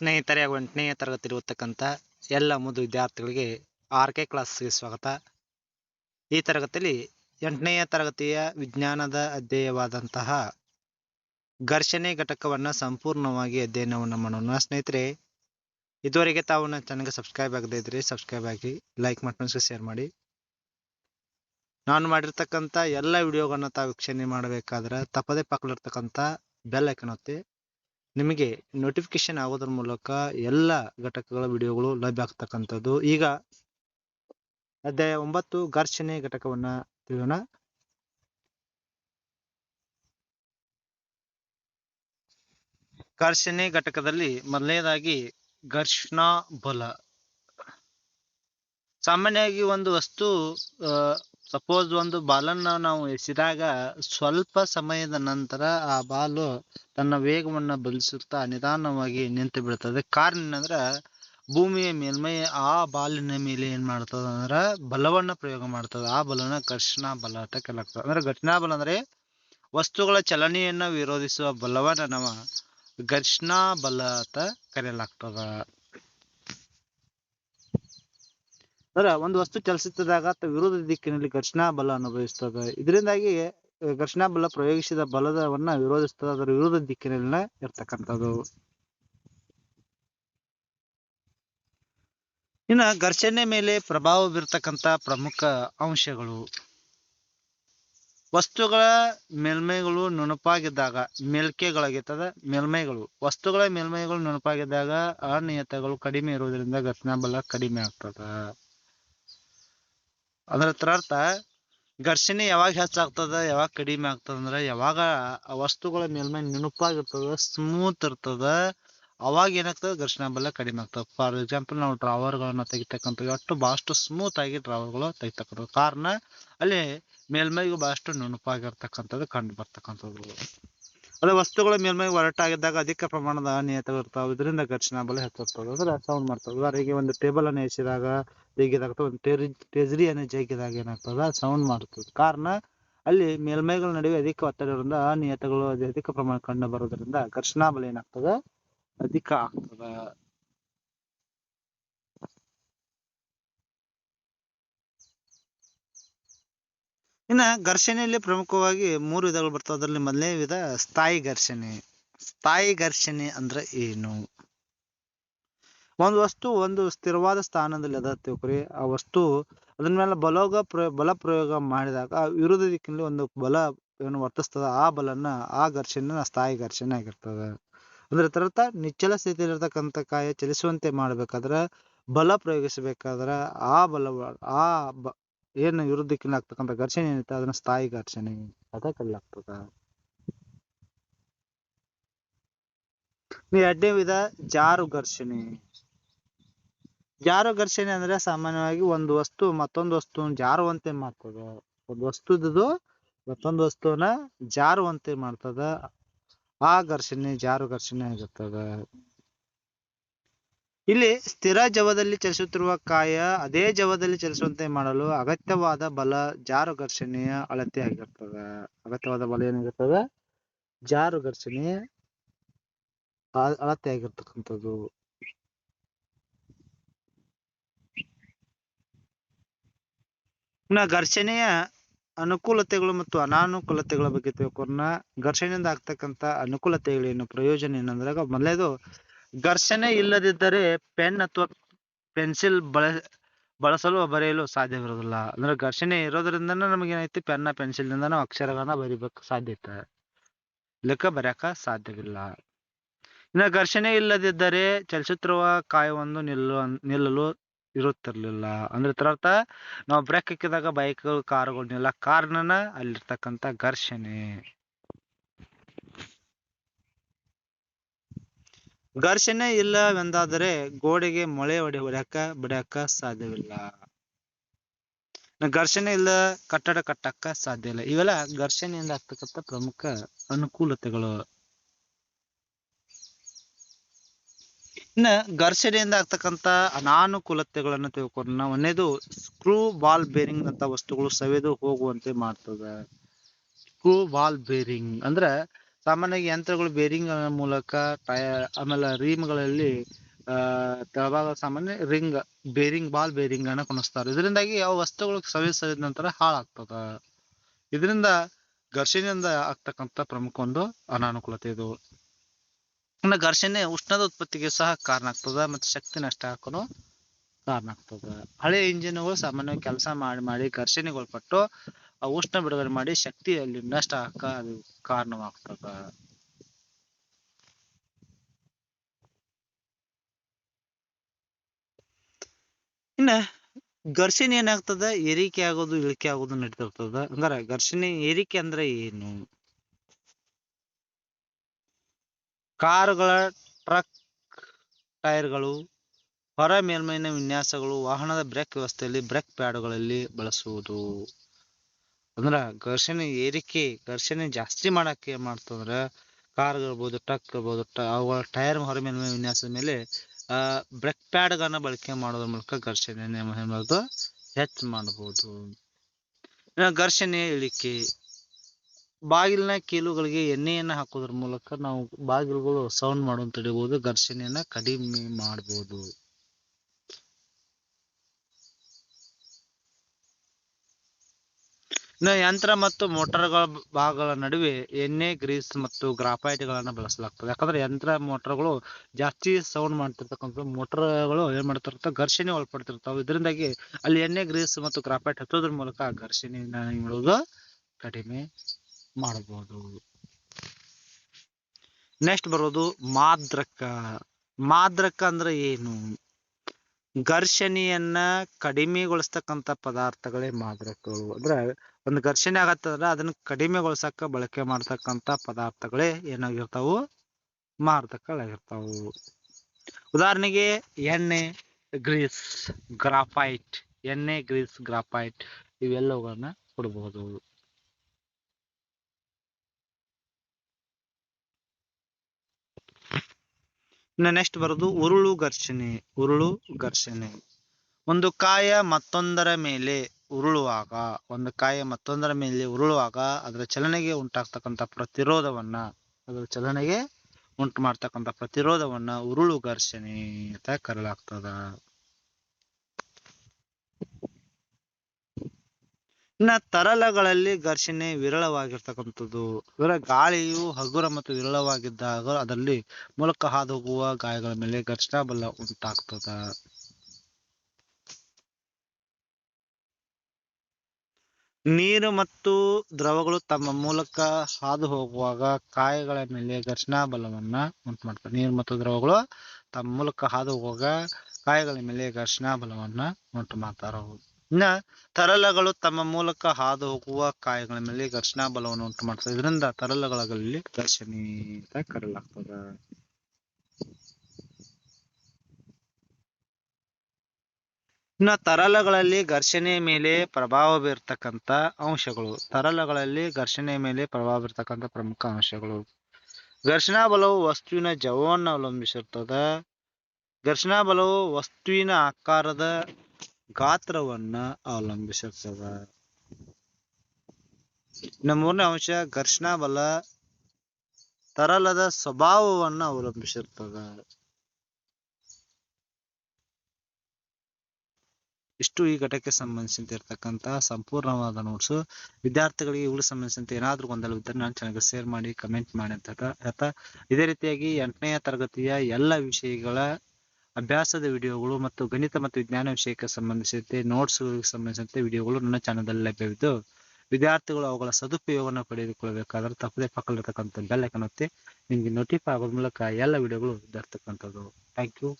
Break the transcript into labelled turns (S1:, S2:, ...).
S1: ಸ್ನೇಹಿತರೆ ಎಂಟನೇ ತರಗತಿ ಇರತಕ್ಕಂಥ ಎಲ್ಲ ಮುದ್ದು ವಿದ್ಯಾರ್ಥಿಗಳಿಗೆ ಆರ್ ಕೆ ಕ್ಲಾಸ್ಗೆ ಸ್ವಾಗತ. ಈ ತರಗತಿಯಲ್ಲಿ ಎಂಟನೆಯ ತರಗತಿಯ ವಿಜ್ಞಾನದ ಅಧ್ಯಯವಾದಂತಹ ಘರ್ಷಣೆ ಘಟಕವನ್ನು ಸಂಪೂರ್ಣವಾಗಿ ಅಧ್ಯಯನವನ್ನು ಮಾಡೋಣ. ಸ್ನೇಹಿತರೆ, ಇದುವರೆಗೆ ತಾವು ನನ್ನ ಚಾನಲ್ಗೆ ಸಬ್ಸ್ಕ್ರೈಬ್ ಆಗದೇ ಇದ್ರೆ ಸಬ್ಸ್ಕ್ರೈಬ್ ಆಗಿ, ಲೈಕ್ ಮಾಡಿ ಶೇರ್ ಮಾಡಿ. ನಾನು ಮಾಡಿರ್ತಕ್ಕಂಥ ಎಲ್ಲ ವಿಡಿಯೋಗಳನ್ನ ತಾವು ವೀಕ್ಷಣೆ ಮಾಡಬೇಕಾದ್ರೆ ತಪ್ಪದೇ ಪಕ್ಕದಲ್ಲಿರ್ತಕ್ಕಂಥ ಬೆಲ್ ಐಕನ್ ಒತ್ತಿ ನಿಮಗೆ ನೋಟಿಫಿಕೇಶನ್ ಆಗೋದ್ರ ಮೂಲಕ ಎಲ್ಲ ಘಟಕಗಳ ವಿಡಿಯೋಗಳು ಲಭ್ಯ ಆಗ್ತಕ್ಕಂಥದ್ದು. ಈಗ ಅಧ್ಯಾಯ ಒಂಬತ್ತು, ಘರ್ಷಣೆ ಘಟಕವನ್ನ ತಿಳಿಯೋಣ. ಘರ್ಷಣೆ ಘಟಕದಲ್ಲಿ ಮೊದಲನೇದಾಗಿ ಘರ್ಷಣಾ ಬಲ. ಸಾಮಾನ್ಯವಾಗಿ ಒಂದು ವಸ್ತು ಸಪೋಸ್ ಒಂದು ಬಾಲನ್ನ ನಾವು ಎಸೆದಾಗ ಸ್ವಲ್ಪ ಸಮಯದ ನಂತರ ಆ ಬಾಲು ತನ್ನ ವೇಗವನ್ನು ಬಲಿಸುತ್ತಾ ನಿಧಾನವಾಗಿ ನಿಂತು ಬಿಡ್ತದೆ. ಕಾರಣ ಏನಂದ್ರ ಭೂಮಿಯ ಮೇಲ್ಮೈ ಆ ಬಾಲಿನ ಮೇಲೆ ಏನ್ ಮಾಡ್ತದ ಅಂದ್ರ ಬಲವನ್ನ ಪ್ರಯೋಗ ಮಾಡ್ತದ. ಆ ಬಲವನ್ನ ಘರ್ಷಣಾ ಬಲ ಅಂತ ಕರೆಯಲಾಗ್ತದೆ ಅಂದ್ರೆ ಘರ್ಷಣಾ ಬಲ ಅಂದ್ರೆ ವಸ್ತುಗಳ ಚಲನೆಯನ್ನ ವಿರೋಧಿಸುವ ಬಲವನ್ನ ನಾವು ಘರ್ಷಣಾ ಬಲ ಅಂತ ಕರೆಯಲಾಗ್ತದ ಅಂದ್ರೆ ಒಂದು ವಸ್ತು ಚಲಿಸುತ್ತಿದ್ದಾಗ ವಿರೋಧ ದಿಕ್ಕಿನಲ್ಲಿ ಘರ್ಷಣಾ ಬಲ ಅನುಭವಿಸ್ತದೆ ಇದರಿಂದಾಗಿ ಘರ್ಷಣಾ ಬಲ ಪ್ರಯೋಗಿಸಿದ ಬಲದವನ್ನ ವಿರೋಧಿಸ್ತದೆ ಅದರ ವಿರೋಧ ದಿಕ್ಕಿನಲ್ಲಿನ ಇರ್ತಕ್ಕಂಥದ್ದು. ಇನ್ನ ಘರ್ಷಣೆ ಮೇಲೆ ಪ್ರಭಾವ ಬೀರ್ತಕ್ಕಂಥ ಪ್ರಮುಖ ಅಂಶಗಳು. ವಸ್ತುಗಳ ಮೇಲ್ಮೈಗಳು ನುಣುಪಾಗಿದ್ದಾಗ ಮೇಲ್ಕೆಗಳಾಗಿರ್ತದ ಮೇಲ್ಮೈಗಳು. ವಸ್ತುಗಳ ಮೇಲ್ಮೈಗಳು ನುಣುಪಾಗಿದ್ದಾಗ ಅನಿಯತಗಳು ಕಡಿಮೆ ಇರುವುದರಿಂದ ಘರ್ಷಣಾ ಬಲ ಕಡಿಮೆ ಆಗ್ತದ. ಅದರ ಅರ್ಥ, ಘರ್ಷಣೆ ಯಾವಾಗ ಹೆಚ್ಚಾಗ್ತದ, ಯಾವಾಗ ಕಡಿಮೆ ಆಗ್ತದ ಅಂದ್ರೆ ಯಾವಾಗ ಆ ವಸ್ತುಗಳ ಮೇಲ್ಮೈ ನುಣುಪಾಗಿರ್ತದ ಸ್ಮೂತ್ ಇರ್ತದ, ಅವಾಗ ಏನಾಗ್ತದೆ, ಘರ್ಷಣಾ ಬಲ ಕಡಿಮೆ ಆಗ್ತದೆ. ಫಾರ್ ಎಕ್ಸಾಂಪಲ್ ನಾವು ಡ್ರಾವರ್ಗಳನ್ನ ತೆಗಿತಕ್ಕಂಥ ಅಷ್ಟು ಬಹಳಷ್ಟು ಸ್ಮೂತ್ ಆಗಿ ಡ್ರಾವರ್ಗಳು ತೆಗಿತಕ್ಕಂಥ ಕಾರಣ, ಅಲ್ಲಿ ಮೇಲ್ಮೈಗೂ ಬಹಳಷ್ಟು ನುಣುಪಾಗಿರ್ತಕ್ಕಂಥದ್ದು ಕಂಡು ಬರ್ತಕ್ಕಂಥದ್ದು. ಅದೇ ವಸ್ತುಗಳ ಮೇಲ್ಮೈ ಒರಟಾಗಿದ್ದಾಗ ಅಧಿಕ ಪ್ರಮಾಣದ ಅನಿಯತಗಳು ಇರ್ತಾವೆ. ಇದರಿಂದ ಘರ್ಷಣಾ ಬಲ ಹೆಚ್ಚಾಗ್ತದೆ. ಅಂದ್ರೆ ಸೌಂಡ್ ಮಾಡ್ತದೆ. ಉದಾಹರಣೆಗೆ ಒಂದು ಟೇಬಲ್ ಅನ್ನು ಎಸಿದಾಗ ಜಗ್ಗಿದಾಗ ಒಂದು ಟೇರಿ ಟೆಜ್ರಿಯನ್ನು ಜಗಿದಾಗ ಏನಾಗ್ತದ? ಸೌಂಡ್ ಮಾಡ್ತದೆ. ಕಾರಣ ಅಲ್ಲಿ ಮೇಲ್ಮೈಗಳ ನಡುವೆ ಅಧಿಕ ಒತ್ತಡ ಇರೋದ್ರಿಂದ ಅನಿಯತಗಳು ಅಧಿಕ ಪ್ರಮಾಣ ಕಂಡು ಬರೋದ್ರಿಂದ ಘರ್ಷಣಾ ಬಲ ಏನಾಗ್ತದ? ಅಧಿಕ ಆಗ್ತದ. ಇನ್ನ ಘರ್ಷಣೆಯಲ್ಲಿ ಪ್ರಮುಖವಾಗಿ ಮೂರು ವಿಧಗಳು ಬರ್ತವೆ. ಅದರಲ್ಲಿ ಮೊದಲನೇ ವಿಧ ಸ್ಥಾಯಿ ಘರ್ಷಣೆ. ಸ್ಥಾಯಿ ಘರ್ಷಣೆ ಅಂದ್ರೆ ಏನು? ಒಂದು ವಸ್ತು ಒಂದು ಸ್ಥಿರವಾದ ಸ್ಥಾನದಲ್ಲಿ ಅದ ತಿಳ್ಕೊರಿ. ಆ ವಸ್ತು ಅದನ್ನ ಮೇಲೆ ಬಲೋಗ ಬಲ ಪ್ರಯೋಗ ಮಾಡಿದಾಗ ಆ ವಿರೋಧ ದಿಕ್ಕಿನಲ್ಲಿ ಒಂದು ಬಲ ಏನು ವರ್ತಿಸ್ತದ, ಆ ಬಲನ ಆ ಘರ್ಷಣೆ ಸ್ಥಾಯಿ ಘರ್ಷಣೆ ಆಗಿರ್ತದ. ಅಂದ್ರೆ ತರತ ನಿಚ್ಚಲ ಸ್ಥಿತಿಯಲ್ಲಿರ್ತಕ್ಕಂಥ ಕಾಯ ಚಲಿಸುವಂತೆ ಮಾಡ್ಬೇಕಾದ್ರ ಬಲ ಪ್ರಯೋಗಿಸಬೇಕಾದ್ರ ಆ ಬಲ ಆ ಏನು ವಿರುದ್ಧ ದಿಕ್ಕಿನಲ್ಲಿ ಆಗ್ತಕ್ಕಂಥ ಘರ್ಷಣೆ ಏನಿತ್ತು? ಅದನ್ನ ಸ್ಥಾಯಿ ಘರ್ಷಣೆ. ಅದ ಕಲ್ಲಾಗ್ತದ ಎರಡನೇ ವಿಧ ಜಾರು ಘರ್ಷಣೆ. ಜಾರು ಘರ್ಷಣೆ ಅಂದ್ರೆ ಸಾಮಾನ್ಯವಾಗಿ ಒಂದು ವಸ್ತು ಮತ್ತೊಂದು ವಸ್ತುವನ್ನು ಜಾರುವಂತೆ ಮಾಡ್ತದ. ಒಂದು ವಸ್ತುದು ಮತ್ತೊಂದು ವಸ್ತುವನ್ನ ಜಾರುವಂತೆ ಮಾಡ್ತದ. ಆ ಘರ್ಷಣೆ ಜಾರು ಘರ್ಷಣೆ ಆಗಿರ್ತದ. ಇಲ್ಲಿ ಸ್ಥಿರ ಜವದಲ್ಲಿ ಚಲಿಸುತ್ತಿರುವ ಕಾಯ ಅದೇ ಜವದಲ್ಲಿ ಚಲಿಸುವಂತೆ ಮಾಡಲು ಅಗತ್ಯವಾದ ಬಲ ಜಾರು ಘರ್ಷಣೆಯ ಅಳತೆ ಆಗಿರ್ತದೆ. ಅಗತ್ಯವಾದ ಬಲ ಏನಾಗಿರ್ತದೆ ಜಾರು ಘರ್ಷಣೆಯ ಅಳತೆ ಆಗಿರ್ತಕ್ಕಂಥದ್ದು. ಇನ್ನ ಘರ್ಷಣೆಯ ಅನುಕೂಲತೆಗಳು ಮತ್ತು ಅನಾನುಕೂಲತೆಗಳ ಬಗ್ಗೆ ತಿಳ್ಕೊಂಡ ಘರ್ಷಣೆಯಿಂದ ಆಗ್ತಕ್ಕಂಥ ಅನುಕೂಲತೆಗಳೇನು? ಪ್ರಯೋಜನ ಏನಂದ್ರೆ ಮೊದಲೇದು ಘರ್ಷಣೆ ಇಲ್ಲದಿದ್ದರೆ ಪೆನ್ ಅಥವಾ ಪೆನ್ಸಿಲ್ ಬಳ, ಬಳಸಲು ಬರೆಯಲು ಸಾಧ್ಯವಿರೋದಿಲ್ಲ ಅಂದ್ರೆ ಘರ್ಷಣೆ ಇರೋದ್ರಿಂದ ನಮಗೆ ಏನೈತಿ ಪೆನ್ನ ಪೆನ್ಸಿಲ್ನಿಂದ ನಾವು ಅಕ್ಷರಗಳನ್ನ ಬರಿಬೇಕು ಸಾಧ್ಯತೆ ಲೆಕ್ಕ ಬರೆಯಕ ಸಾಧ್ಯವಿಲ್ಲ. ಇನ್ನು ಘರ್ಷಣೆ ಇಲ್ಲದಿದ್ದರೆ ಚಲಿಸುತ್ತಿರುವ ಕಾಯವೊಂದು ನಿಲ್ಲು ನಿಲ್ಲಲು ಇರುತ್ತಿರ್ಲಿಲ್ಲ. ಅಂದ್ರೆ ಇದರರ್ಥ ನಾವು ಬ್ರೇಕ್ ಹಾಕಿದಾಗ ಬೈಕ್ ಕಾರುಗಳು ನಿಲ್ಲ ಕಾರಣನ ಅಲ್ಲಿರ್ತಕ್ಕಂಥ ಘರ್ಷಣೆ. ಘರ್ಷಣೆ ಇಲ್ಲವೆಂದಾದರೆ ಗೋಡೆಗೆ ಮೊಳೆ ಹೊಡೆ ಹೊಡೆಯಕ್ಕ ಬಿಡಕ್ಕ ಸಾಧ್ಯವಿಲ್ಲ. ಘರ್ಷಣೆ ಇಲ್ಲ, ಕಟ್ಟಡ ಕಟ್ಟಕ್ಕ ಸಾಧ್ಯ ಇಲ್ಲ. ಇವೆಲ್ಲ ಘರ್ಷಣೆಯಿಂದ ಆಗ್ತಕ್ಕಂಥ ಪ್ರಮುಖ ಅನುಕೂಲತೆಗಳು. ಇನ್ನ ಘರ್ಷಣೆಯಿಂದ ಆಗ್ತಕ್ಕಂಥ ಅನಾನುಕೂಲತೆಗಳನ್ನು ನಾವು ಒಂದೇದು ಸ್ಕ್ರೂ ಬಾಲ್ ಬೇರಿಂಗ್ ಅಂತ ವಸ್ತುಗಳು ಸವೆದು ಹೋಗುವಂತೆ ಮಾಡ್ತದ. ಸ್ಕ್ರೂ ಬಾಲ್ ಬೇರಿಂಗ್ ಅಂದ್ರ ಸಾಮಾನ್ಯವಾಗಿ ಯಂತ್ರಗಳು ಬೇರಿಂಗ್ ಮೂಲಕ ಟೈರ್ ಆಮೇಲೆ ರೀಮ್ಗಳಲ್ಲಿ ಗಳಲ್ಲಿ ತೆಳಭಾಗ ಸಾಮಾನ್ಯ ರಿಂಗ್ ಬೇರಿಂಗ್ ಬಾಲ್ ಬೇರಿಂಗ್ ಅನ್ನ ಕುಣಿಸ್ತಾರೆ. ಇದರಿಂದಾಗಿ ಯಾವ ವಸ್ತುಗಳು ಸವಿಸರಿದ ನಂತರ ಹಾಳಾಗ್ತದ. ಇದರಿಂದ ಘರ್ಷಣೆಯಿಂದ ಆಗ್ತಕ್ಕಂತ ಪ್ರಮುಖ ಒಂದು ಅನಾನುಕೂಲತೆ ಇದು. ಇನ್ನು ಘರ್ಷಣೆ ಉಷ್ಣದ ಉತ್ಪತ್ತಿಗೆ ಸಹ ಕಾರಣ ಆಗ್ತದ ಮತ್ತೆ ಶಕ್ತಿ ನಷ್ಟ ಹಾಕಲು ಕಾರಣ ಆಗ್ತದ. ಹಳೆ ಇಂಜಿನ್ಗಳು ಸಾಮಾನ್ಯವಾಗಿ ಕೆಲಸ ಮಾಡಿ ಮಾಡಿ ಘರ್ಷಣೆಗೊಳಪಟ್ಟು ಆ ಉಷ್ಣ ಬಿಡುಗಡೆ ಮಾಡಿ ಶಕ್ತಿಯಲ್ಲಿ ನಷ್ಟ ಆಕ ಅದು ಕಾರಣವಾಗ್ತದ. ಇನ್ನ ಘರ್ಷಣೆ ಏನಾಗ್ತದ? ಏರಿಕೆ ಆಗೋದು, ಇಳಿಕೆ ಆಗೋದು ನಡೀತಿರ್ತದ. ಅಂದ್ರ ಘರ್ಷಣೆ, ಏರಿಕೆ ಅಂದ್ರೆ ಏನು? ಕಾರುಗಳ, ಟ್ರಕ್, ಟೈರ್ಗಳು, ಹೊರ ಮೇಲ್ಮೈನ ವಿನ್ಯಾಸಗಳು, ವಾಹನದ ಬ್ರೇಕ್ ವ್ಯವಸ್ಥೆಯಲ್ಲಿ ಬ್ರೇಕ್ ಪ್ಯಾಡ್ಗಳಲ್ಲಿ ಬಳಸುವುದು. ಅಂದ್ರ ಘರ್ಷಣೆ ಏರಿಕೆ, ಘರ್ಷಣೆ ಜಾಸ್ತಿ ಮಾಡಕ್ಕೆ ಏನ್ ಮಾಡ್ತಂದ್ರ ಕಾರ್ ಇರ್ಬೋದು ಟ್ರಕ್ ಇರ್ಬೋದು, ಟ- ಅವುಗಳ ಟೈರ್ ಹೊರ ಮೇಲ್ಮೈ ವಿನ್ಯಾಸದ ಮೇಲೆ ಬ್ರೇಕ್ ಪ್ಯಾಡ್ಗಳನ್ನ ಬಳಕೆ ಮಾಡೋದ್ರ ಮೂಲಕ ಘರ್ಷಣೆ ಮಾಡೋದು ಹೆಚ್ಚು ಮಾಡಬಹುದು ಘರ್ಷಣೆ ಇಳಿಕೆ, ಬಾಗಿಲಿನ ಕೀಲುಗಳಿಗೆ ಎಣ್ಣೆಯನ್ನ ಹಾಕೋದ್ರ ಮೂಲಕ ನಾವು ಬಾಗಿಲುಗಳು ಸೌಂಡ್ ಮಾಡೋದು ತಡಿಬಹುದು ಘರ್ಷಣೆಯನ್ನ ಕಡಿಮೆ ಮಾಡಬಹುದು ಯಂತ್ರ ಮತ್ತು ಮೋಟಾರ್ಗಳ ಭಾಗಗಳ ನಡುವೆ ಎಣ್ಣೆ ಗ್ರೀಸ್ ಮತ್ತು ಗ್ರಾಫೈಟ್ ಗಳನ್ನ ಬಳಸಲಾಗ್ತದೆ. ಯಾಕಂದ್ರೆ ಯಂತ್ರ ಮೋಟಾರ್ಗಳು ಜಾಸ್ತಿ ಸೌಂಡ್ ಮಾಡ್ತಿರ್ತಕ್ಕಂಥ ಮೋಟಾರ್ಗಳು ಏನ್ ಮಾಡ್ತಿರ್ತಾವ ಘರ್ಷಣೆ ಒಳಪಡ್ತಿರ್ತಾವ ಇದರಿಂದಾಗಿ ಅಲ್ಲಿ ಎಣ್ಣೆ ಗ್ರೀಸ್ ಮತ್ತು ಗ್ರಾಫೈಟ್ ಹಚ್ಚೋದ್ರ ಮೂಲಕ ಘರ್ಷಣೆಯನ್ನು ಮಾಡೋದು ಕಡಿಮೆ ಮಾಡಬಹುದು. ನೆಕ್ಸ್ಟ್ ಬರೋದು ಮಾದ್ರಕ. ಮಾದ್ರಕ ಅಂದ್ರೆ ಏನು? ಘರ್ಷಣೆಯನ್ನ ಕಡಿಮೆಗೊಳಿಸ್ತಕ್ಕಂಥ ಪದಾರ್ಥಗಳೇ ಮಾದಕಗಳು ಅಂದ್ರೆ ಒಂದು ಘರ್ಷಣೆ ಆಗತ್ತಂದ್ರ ಅದನ್ನ ಕಡಿಮೆಗೊಳಿಸಕ್ಕ ಬಳಕೆ ಮಾಡ್ತಕ್ಕಂತ ಪದಾರ್ಥಗಳೇ ಏನಾಗಿರ್ತಾವು ಮಾರ್ದಕಗಳಾಗಿರ್ತಾವು ಉದಾಹರಣೆಗೆ ಎಣ್ಣೆ, ಗ್ರೀಸ್, ಗ್ರಾಫೈಟ್, ಎಣ್ಣೆ, ಗ್ರೀಸ್, ಗ್ರಾಫೈಟ್ ಇವೆಲ್ಲವುಗಳನ್ನ ಕೊಡಬಹುದು ನೆಕ್ಸ್ಟ್ ಬರೋದು ಉರುಳು ಘರ್ಷಣೆ ಉರುಳು ಘರ್ಷಣೆ. ಒಂದು ಕಾಯ ಮತ್ತೊಂದರ ಮೇಲೆ ಉರುಳುವಾಗ, ಒಂದು ಕಾಯ ಮತ್ತೊಂದರ ಮೇಲೆ ಉರುಳುವಾಗ ಅದರ ಚಲನೆಗೆ ಉಂಟಾಗ್ತಕ್ಕಂಥ ಪ್ರತಿರೋಧವನ್ನ, ಅದರ ಚಲನೆಗೆ ಉಂಟು ಮಾಡ್ತಕ್ಕಂಥ ಪ್ರತಿರೋಧವನ್ನ ಉರುಳು ಘರ್ಷಣೆ ಅಂತ ಕರೆಯಲಾಗ್ತದ. ಇನ್ನ ತರಲಗಳಲ್ಲಿ ಘರ್ಷಣೆ ವಿರಳವಾಗಿರ್ತಕ್ಕಂಥದ್ದು. ಇವರ ಗಾಳಿಯು ಹಗುರ ಮತ್ತು ವಿರಳವಾಗಿದ್ದಾಗ ಅದರಲ್ಲಿ ಮೂಲಕ ಹಾದು ಹೋಗುವ ಗಾಯಗಳ ಮೇಲೆ ಘರ್ಷಣಾ ಬಲ ಉಂಟಾಗ್ತದ. ನೀರು ಮತ್ತು ದ್ರವಗಳು ತಮ್ಮ ಮೂಲಕ ಹಾದು ಹೋಗುವಾಗ ಕಾಯಗಳ ಮೇಲೆ ಘರ್ಷಣಾ ಬಲವನ್ನ ಉಂಟು ಮಾಡ್ತವೆ ನೀರು ಮತ್ತು ದ್ರವಗಳು ತಮ್ಮ ಮೂಲಕ ಹಾದು ಹೋಗುವಾಗ ಕಾಯಗಳ ಮೇಲೆ ಘರ್ಷಣಾ ಬಲವನ್ನ ಉಂಟು ಮಾಡ್ತಾರ ಇನ್ನ ತರಲಗಳು ತಮ್ಮ ಮೂಲಕ ಹಾದು ಹೋಗುವ ಕಾಯಗಳ ಮೇಲೆ ಘರ್ಷಣಾ ಬಲವನ್ನು ಉಂಟು ಮಾಡ್ತದೆ ಇದರಿಂದ ತರಲಗಳಲ್ಲಿ ಘರ್ಷಣೆ ಅಂತ ಕರೆಯಲಾಗ್ತದ ಇನ್ನ ತರಲಗಳಲ್ಲಿ ಘರ್ಷಣೆ ಮೇಲೆ ಪ್ರಭಾವ ಬೀರ್ತಕ್ಕಂತ ಅಂಶಗಳು. ತರಲಗಳಲ್ಲಿ ಘರ್ಷಣೆ ಮೇಲೆ ಪ್ರಭಾವ ಬೀರ್ತಕ್ಕಂತ ಪ್ರಮುಖ ಅಂಶಗಳು. ಘರ್ಷಣಾ ಬಲವು ವಸ್ತುವಿನ ಜವವನ್ನು ಅವಲಂಬಿಸಿರ್ತದ. ಘರ್ಷಣಾ ಬಲವು ವಸ್ತುವಿನ ಆಕಾರದ ಗಾತ್ರವನ್ನ ಅವಲಂಬಿಸಿರ್ತದ ಇನ್ನು ಮೂರನೇ ಅಂಶ, ಘರ್ಷಣಾ ಬಲ ತರಲದ ಸ್ವಭಾವವನ್ನ ಅವಲಂಬಿಸಿರ್ತದ. ಇಷ್ಟು ಈ ಘಟಕ್ಕೆ ಸಂಬಂಧಿಸಿದಂತೆ ಇರ್ತಕ್ಕಂತಹ ಸಂಪೂರ್ಣವಾದ ನೋಟ್ಸ್ ವಿದ್ಯಾರ್ಥಿಗಳಿಗೆ ಇವುಗಳಿಗೆ ಸಂಬಂಧಿಸಿದಂತೆ ಏನಾದ್ರೂ ಗೊಂದಲವಿದ್ದರೆ ನಾನು ಚಾನಲ್ಗೆ ಶೇರ್ ಮಾಡಿ ಕಮೆಂಟ್ ಮಾಡಿ ಅಂತ ಇದೇ ರೀತಿಯಾಗಿ ಎಂಟನೆಯ ತರಗತಿಯ ಎಲ್ಲ ವಿಷಯಗಳ ಅಭ್ಯಾಸದ ವಿಡಿಯೋಗಳು ಮತ್ತು ಗಣಿತ ಮತ್ತು ವಿಜ್ಞಾನ ವಿಷಯಕ್ಕೆ ಸಂಬಂಧಿಸಿದಂತೆ ನೋಟ್ಸ್ಗಳಿಗೆ ಸಂಬಂಧಿಸಿದಂತೆ ವಿಡಿಯೋಗಳು ನನ್ನ ಚಾನಲ್ನಲ್ಲಿ ಲಭ್ಯವಿದ್ದು, ವಿದ್ಯಾರ್ಥಿಗಳು ಅವುಗಳ ಸದುಪಯೋಗವನ್ನು ಪಡೆದುಕೊಳ್ಳಬೇಕಾದ್ರೆ ತಪ್ಪದೆ ಪಕ್ಕದಲ್ಲಿರ್ತಕ್ಕಂಥ ಬೆಲ್ ಐಕನ್ ಒತ್ತಿ, ನಿಮಗೆ ನೋಟಿಫೈ ಆಗೋದ್ ಮೂಲಕ ಎಲ್ಲ ವಿಡಿಯೋಗಳು ಇದಾಗ್ತಕ್ಕಂಥದ್ದು ಥ್ಯಾಂಕ್ ಯು